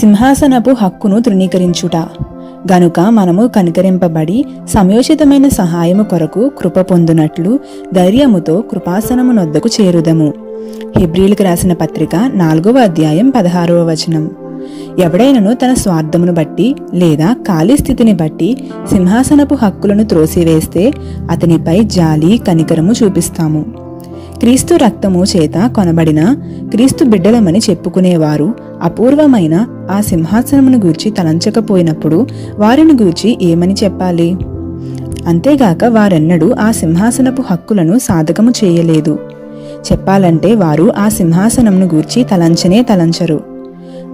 సింహాసనపు హక్కును తృణీకరించుట. గనుక మనము కనికరింపబడి సమయోచితమైన సహాయము కొరకు కృప పొందునట్లు ధైర్యముతో కృపాసనము నొద్దకు చేరుదము. హిబ్రీలకు రాసిన పత్రిక నాలుగవ అధ్యాయం పదహారవ వచనం. ఎవడైనను తన స్వార్థమును బట్టి లేదా ఖాళీ స్థితిని బట్టి సింహాసనపు హక్కులను త్రోసివేస్తే అతనిపై జాలి కనికరము చూపిస్తాము. క్రీస్తు రక్తము చేత కొనబడిన క్రీస్తు బిడ్డలమని చెప్పుకునేవారు. అపూర్వమైన ఆ సింహాసనమును గూర్చి తలంచకపోయినప్పుడు వారిని గూర్చి ఏమని చెప్పాలి? అంతేగాక వారెన్నడూ ఆ సింహాసనపు హక్కులను సాధకము చేయలేదు. చెప్పాలంటే వారు ఆ సింహాసనమును గూర్చి తలంచనే తలంచరు.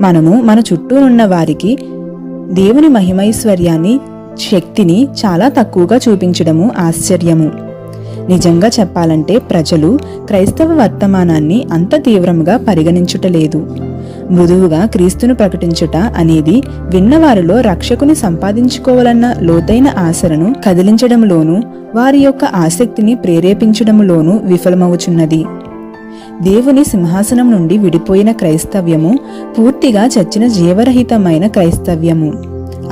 మనము మన చుట్టూ ఉన్న వారికి దేవుని మహిమైశ్వర్యాన్ని శక్తిని చాలా తక్కువగా చూపించడము ఆశ్చర్యము. నిజంగా చెప్పాలంటే ప్రజలు క్రైస్తవ వర్తమానాన్ని అంత తీవ్రంగా పరిగణించుటలేదు మృదువుగా క్రీస్తును ప్రకటించుట అనేది విన్నవారిలో రక్షకుని సంపాదించుకోవాలన్న లోతైన ఆశలను కదిలించడంలోనూ వారి యొక్క ఆసక్తిని ప్రేరేపించడంలోనూ విఫలమవుచున్నది. దేవుని సింహాసనం నుండి విడిపోయిన క్రైస్తవ్యము పూర్తిగా చచ్చిన జీవరహితమైన క్రైస్తవ్యము.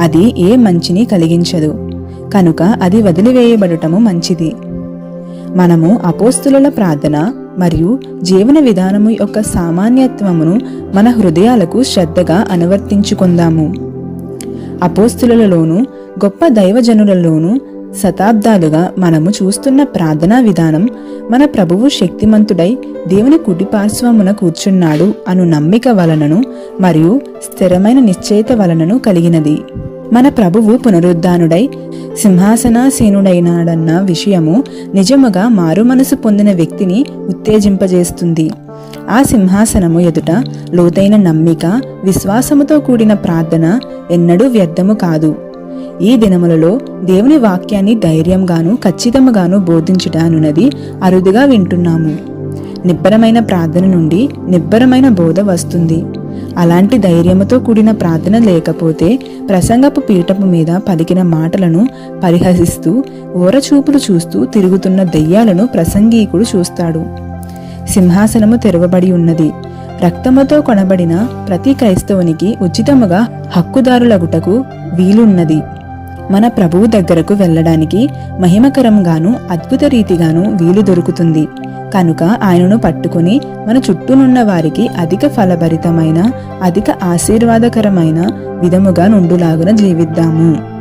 అది ఏ మంచిని కలిగించదు. కనుక అది వదిలివేయబడటము మంచిది. మనము అపోస్తుల ప్రార్థన మరియు జీవన విధానము యొక్క సామాన్యత్వమును మన హృదయాలకు శ్రద్ధగా అనువర్తించుకుందాము. అపోస్తులలోను గొప్ప దైవజనులలోనూ శతాబ్దాలుగా మనము చూస్తున్న ప్రార్థనా విధానం మన ప్రభువు శక్తిమంతుడై దేవుని కుటిపార్శ్వమున కూర్చున్నాడు అను నమ్మిక వలనను మరియు స్థిరమైన నిశ్చయిత వలనను కలిగినది. మన ప్రభువు పునరుద్ధానుడై సింహాసనాసీనుడైనాడన్న విషయము నిజముగా మారు మనసు పొందిన వ్యక్తిని ఉత్తేజింపజేస్తుంది. ఆ సింహాసనము ఎదుట లోతైన నమ్మిక విశ్వాసముతో కూడిన ప్రార్థన ఎన్నడూ వ్యర్థము కాదు. ఈ దినములలో దేవుని వాక్యాన్ని ధైర్యంగాను ఖచ్చితముగాను బోధించుటానున్నది అరుదుగా వింటున్నాము. నిబ్బరమైన ప్రార్థన నుండి నిబ్బరమైన బోధ వస్తుంది. అలాంటి ధైర్యముతో కూడిన ప్రార్థన లేకపోతే ప్రసంగపు పీఠపు మీద పలికిన మాటలను పరిహసిస్తూ ఓరచూపులు చూస్తూ తిరుగుతున్న దెయ్యాలను ప్రసంగీకుడు చూస్తాడు. సింహాసనము తెరవబడి ఉన్నది. రక్తముతో కొనబడిన ప్రతి క్రైస్తవునికి ఉచితముగా హక్కుదారులగుటకు వీలున్నది. మన ప్రభువు దగ్గరకు వెళ్ళడానికి మహిమకరంగాను అద్భుత రీతిగాను వీలు దొరుకుతుంది. కనుక ఆయనను పట్టుకుని మన చుట్టూనున్న వారికి అధిక ఫలభరితమైన అధిక ఆశీర్వాదకరమైన విధముగా నుండులాగున జీవిద్దాము.